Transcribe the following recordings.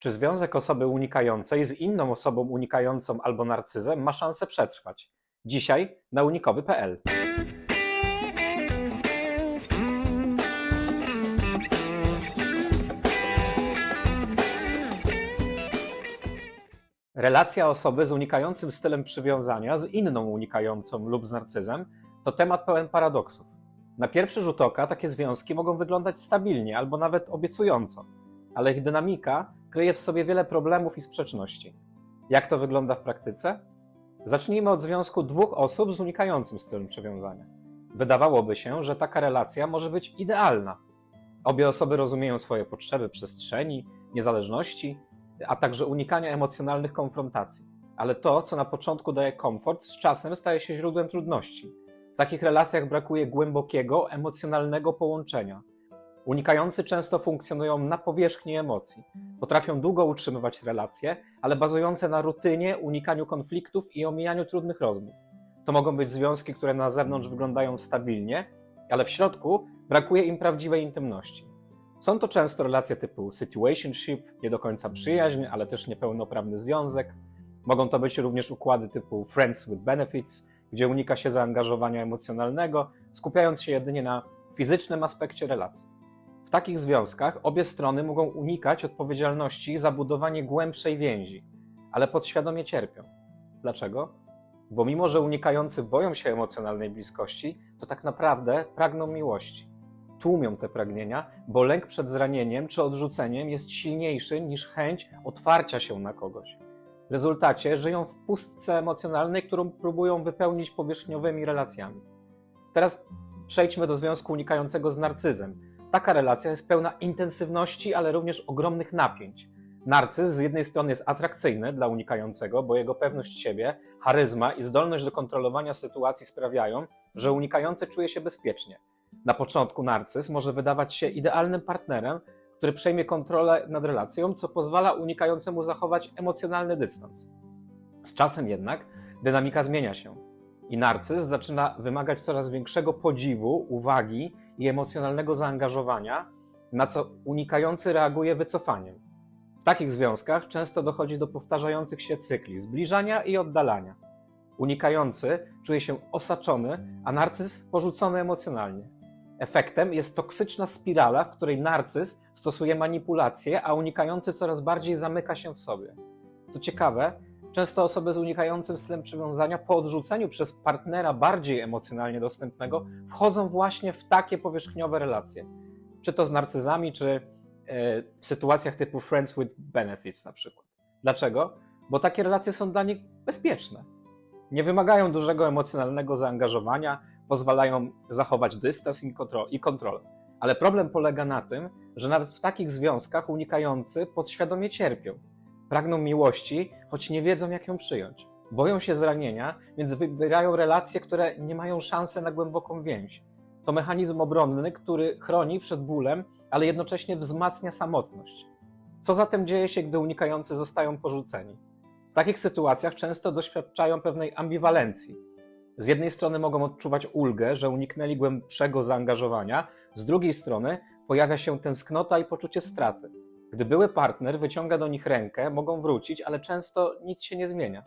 Czy związek osoby unikającej z inną osobą unikającą albo narcyzem ma szansę przetrwać? Dzisiaj na unikowy.pl. Relacja osoby z unikającym stylem przywiązania z inną unikającą lub z narcyzem to temat pełen paradoksów. Na pierwszy rzut oka takie związki mogą wyglądać stabilnie albo nawet obiecująco, ale ich dynamika kryje w sobie wiele problemów i sprzeczności. Jak to wygląda w praktyce? Zacznijmy od związku dwóch osób z unikającym stylem przywiązania. Wydawałoby się, że taka relacja może być idealna. Obie osoby rozumieją swoje potrzeby przestrzeni, niezależności, a także unikania emocjonalnych konfrontacji. Ale to, co na początku daje komfort, z czasem staje się źródłem trudności. W takich relacjach brakuje głębokiego, emocjonalnego połączenia. Unikający często funkcjonują na powierzchni emocji. Potrafią długo utrzymywać relacje, ale bazujące na rutynie, unikaniu konfliktów i omijaniu trudnych rozmów. To mogą być związki, które na zewnątrz wyglądają stabilnie, ale w środku brakuje im prawdziwej intymności. Są to często relacje typu situationship, nie do końca przyjaźń, ale też niepełnoprawny związek. Mogą to być również układy typu friends with benefits, gdzie unika się zaangażowania emocjonalnego, skupiając się jedynie na fizycznym aspekcie relacji. W takich związkach obie strony mogą unikać odpowiedzialności za budowanie głębszej więzi, ale podświadomie cierpią. Dlaczego? Bo mimo, że unikający boją się emocjonalnej bliskości, to tak naprawdę pragną miłości. Tłumią te pragnienia, bo lęk przed zranieniem czy odrzuceniem jest silniejszy niż chęć otwarcia się na kogoś. W rezultacie żyją w pustce emocjonalnej, którą próbują wypełnić powierzchniowymi relacjami. Teraz przejdźmy do związku unikającego z narcyzem. Taka relacja jest pełna intensywności, ale również ogromnych napięć. Narcyz z jednej strony jest atrakcyjny dla unikającego, bo jego pewność siebie, charyzma i zdolność do kontrolowania sytuacji sprawiają, że unikający czuje się bezpiecznie. Na początku narcyz może wydawać się idealnym partnerem, który przejmie kontrolę nad relacją, co pozwala unikającemu zachować emocjonalny dystans. Z czasem jednak dynamika zmienia się i narcyz zaczyna wymagać coraz większego podziwu, uwagi i emocjonalnego zaangażowania, na co unikający reaguje wycofaniem. W takich związkach często dochodzi do powtarzających się cykli zbliżania i oddalania. Unikający czuje się osaczony, a narcyz porzucony emocjonalnie. Efektem jest toksyczna spirala, w której narcyz stosuje manipulacje, a unikający coraz bardziej zamyka się w sobie. Co ciekawe, często osoby z unikającym stylem przywiązania po odrzuceniu przez partnera bardziej emocjonalnie dostępnego wchodzą właśnie w takie powierzchniowe relacje. Czy to z narcyzami, czy e, w sytuacjach typu friends with benefits na przykład. Dlaczego? Bo takie relacje są dla nich bezpieczne. Nie wymagają dużego emocjonalnego zaangażowania, pozwalają zachować dystans i kontro- i kontrolę. Ale problem polega na tym, że nawet w takich związkach unikający podświadomie cierpią. Pragną miłości, choć nie wiedzą, jak ją przyjąć. Boją się zranienia, więc wybierają relacje, które nie mają szansy na głęboką więź. To mechanizm obronny, który chroni przed bólem, ale jednocześnie wzmacnia samotność. Co zatem dzieje się, gdy unikający zostają porzuceni? W takich sytuacjach często doświadczają pewnej ambiwalencji. Z jednej strony mogą odczuwać ulgę, że uniknęli głębszego zaangażowania, z drugiej strony pojawia się tęsknota i poczucie straty. Gdy były partner wyciąga do nich rękę, mogą wrócić, ale często nic się nie zmienia.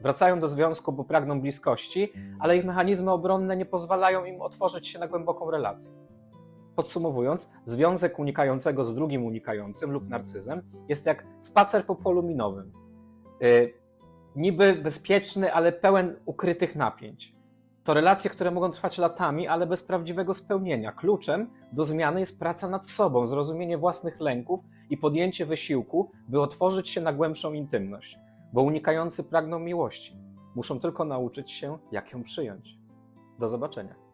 Wracają do związku, bo pragną bliskości, ale ich mechanizmy obronne nie pozwalają im otworzyć się na głęboką relację. Podsumowując, związek unikającego z drugim unikającym lub narcyzem jest jak spacer po polu minowym. Yy, niby bezpieczny, ale pełen ukrytych napięć. To relacje, które mogą trwać latami, ale bez prawdziwego spełnienia. Kluczem do zmiany jest praca nad sobą, zrozumienie własnych lęków i podjęcie wysiłku, by otworzyć się na głębszą intymność. Bo unikający pragną miłości. Muszą tylko nauczyć się, jak ją przyjąć. Do zobaczenia.